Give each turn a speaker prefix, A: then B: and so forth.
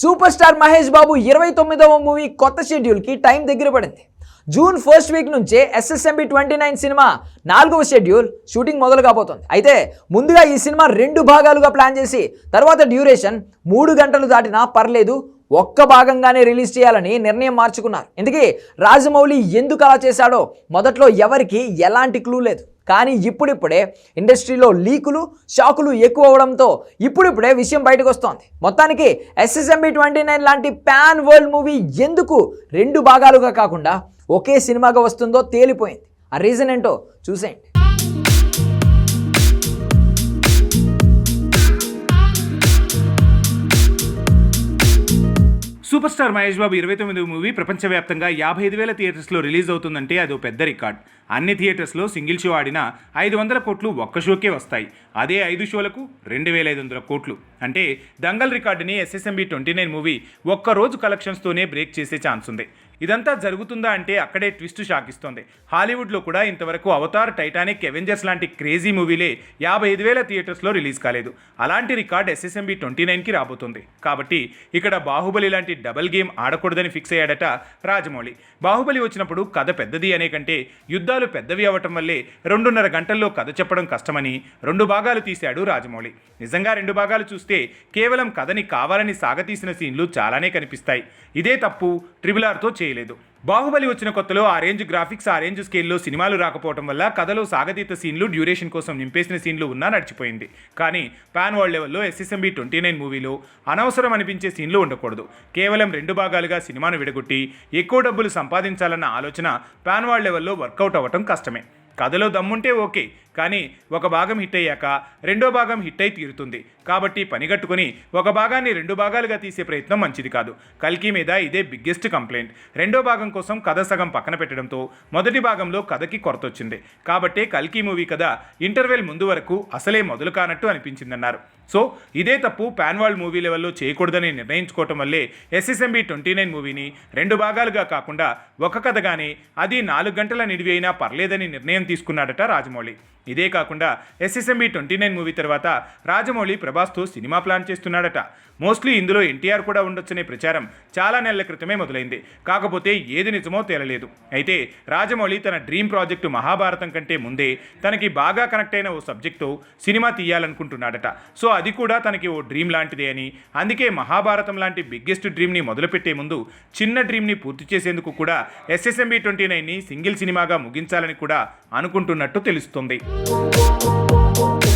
A: Super star Mahesh Babu ఇరవై తొమ్మిదవ movie కొత్త షెడ్యూల్కి టైం దగ్గర పడింది. జూన్ ఫస్ట్ వీక్ నుంచే ఎస్ఎస్ఎంబి ట్వంటీ నైన్ సినిమా నాలుగవ షెడ్యూల్ షూటింగ్ మొదలు కాబోతోంది. అయితే ముందుగా ఈ సినిమా రెండు భాగాలుగా ప్లాన్ చేసి తర్వాత డ్యూరేషన్ మూడు గంటలు దాటినా పర్లేదు ఒక్క భాగంగానే రిలీజ్ చేయాలని నిర్ణయం మార్చుకున్నారు. ఇందుకే రాజమౌళి ఎందుకు అలా చేశాడో మొదట్లో ఎవరికి ఎలాంటి క్లూ లేదు. కానీ ఇప్పుడిప్పుడే ఇండస్ట్రీలో లీకులు షాకులు ఎక్కువ అవడంతో ఇప్పుడిప్పుడే విషయం బయటకు వస్తోంది మొత్తానికి ఎస్ఎస్ఎంబి ట్వంటీ నైన్ లాంటి పాన్ వరల్డ్ మూవీ ఎందుకు రెండు భాగాలుగా కాకుండా ఒకే సినిమాగా వస్తుందో తేలిపోయింది. ఆ రీజన్ ఏంటో చూసేయండి.
B: సూపర్ స్టార్ మహేష్ బాబు ఇరవై తొమ్మిది మూవీ ప్రపంచవ్యాప్తంగా యాభై ఐదు వేల థియేటర్స్లో రిలీజ్ అవుతుందంటే అది పెద్ద రికార్డ్. అన్ని థియేటర్స్లో సింగిల్ షో ఆడిన ఐదు వందల కోట్లు ఒక్క షోకే వస్తాయి. అదే ఐదు షోలకు రెండు వేల ఐదు వందల కోట్లు. అంటే దంగల్ రికార్డుని ఎస్ఎస్ఎంబి ట్వంటీ నైన్ మూవీ ఒక్క రోజు కలెక్షన్స్తోనే బ్రేక్ చేసే ఛాన్స్ ఉంది. ఇదంతా జరుగుతుందా అంటే అక్కడే ట్విస్ట్ షాకిస్తోంది. హాలీవుడ్లో కూడా ఇంతవరకు అవతార్ టైటానిక్ అవెంజర్స్ లాంటి క్రేజీ మూవీలే యాభై ఐదు వేల థియేటర్స్లో రిలీజ్ కాలేదు. అలాంటి రికార్డ్ ఎస్ఎస్ఎంబి ట్వంటీ నైన్కి రాబోతుంది. కాబట్టి ఇక్కడ బాహుబలి లాంటి డబల్ గేమ్ ఆడకూడదని ఫిక్స్ అయ్యాడట రాజమౌళి. బాహుబలి వచ్చినప్పుడు కథ పెద్దది అనే కంటే యుద్ధాలు పెద్దవి అవ్వటం వల్లే రెండున్నర గంటల్లో కథ చెప్పడం కష్టమని రెండు భాగాలు తీశాడు రాజమౌళి. నిజంగా రెండు భాగాలు చూస్తే కేవలం కథని కావాలని సాగతీసిన సీన్లు చాలానే కనిపిస్తాయి. ఇదే తప్పు ట్రిబుల్ చే చేయలేదు. బాహుబలి వచ్చిన కొత్తలో ఆ రేంజ్ గ్రాఫిక్స్ ఆ రేంజ్ స్కేల్లో సినిమాలు రాకపోవడం వల్ల కథలో సాగతీత సీన్లు డ్యూరేషన్ కోసం నింపేసిన సీన్లు ఉన్నా నడిచిపోయింది. కానీ పాన్ వరల్డ్ లెవెల్లో ఎస్ఎస్ఎంబి ట్వంటీ నైన్ మూవీలో అనవసరం అనిపించే సీన్లు ఉండకూడదు. కేవలం రెండు భాగాలుగా సినిమాను విడగొట్టి ఎక్కువ డబ్బులు సంపాదించాలన్న ఆలోచన పాన్ వరల్డ్ లెవెల్లో వర్కౌట్ అవ్వటం కష్టమే. కథలో దమ్ముంటే ఓకే కానీ ఒక భాగం హిట్ అయ్యాక రెండో భాగం హిట్ అయి తీరుతుంది. కాబట్టి పనిగట్టుకుని ఒక భాగాన్ని రెండు భాగాలుగా తీసే ప్రయత్నం మంచిది కాదు. కల్కి మీద ఇదే బిగ్గెస్ట్ కంప్లైంట్ రెండో భాగం కోసం కథ సగం పక్కన పెట్టడంతో మొదటి భాగంలో కథకి కొరత వచ్చింది కాబట్టే కల్కి మూవీ కథ ఇంటర్వెల్ ముందు వరకు అసలే మొదలు కానట్టు అనిపించిందన్నారు. సో ఇదే తప్పు పాన్ మూవీ లెవెల్లో చేయకూడదని నిర్ణయించుకోవటం వల్లే ఎస్ఎస్ఎంబి ట్వంటీ నైన్ మూవీని రెండు భాగాలుగా కాకుండా ఒక కథగానే అది నాలుగు గంటల నిడివి అయినా పర్లేదని నిర్ణయం తీసుకున్నాడట రాజమౌళి. ఇదే కాకుండా ఎస్ఎస్ఎంబి ట్వంటీ నైన్ మూవీ తర్వాత రాజమౌళి ప్రభాస్తో సినిమా ప్లాన్ చేస్తున్నాడట. మోస్ట్లీ ఇందులో ఎన్టీఆర్ కూడా ఉండొచ్చనే ప్రచారం చాలా నెలల క్రితమే మొదలైంది. కాకపోతే ఏది నిజమో తేలలేదు. అయితే రాజమౌళి తన డ్రీమ్ ప్రాజెక్టు మహాభారతం కంటే ముందే తనకి బాగా కనెక్ట్ అయిన ఓ సబ్జెక్టు సినిమా తీయాలనుకుంటున్నాడట. సో అది కూడా తనకి ఓ డ్రీమ్ లాంటిదే అని. అందుకే మహాభారతం లాంటి బిగ్గెస్ట్ డ్రీమ్ని మొదలుపెట్టే ముందు చిన్న డ్రీమ్ని పూర్తి చేసేందుకు కూడా ఎస్ఎస్ఎంబి ట్వంటీ నైన్ని సింగిల్ సినిమాగా ముగించాలని కూడా అనుకుంటున్నట్టు తెలుస్తుంది. Thank you.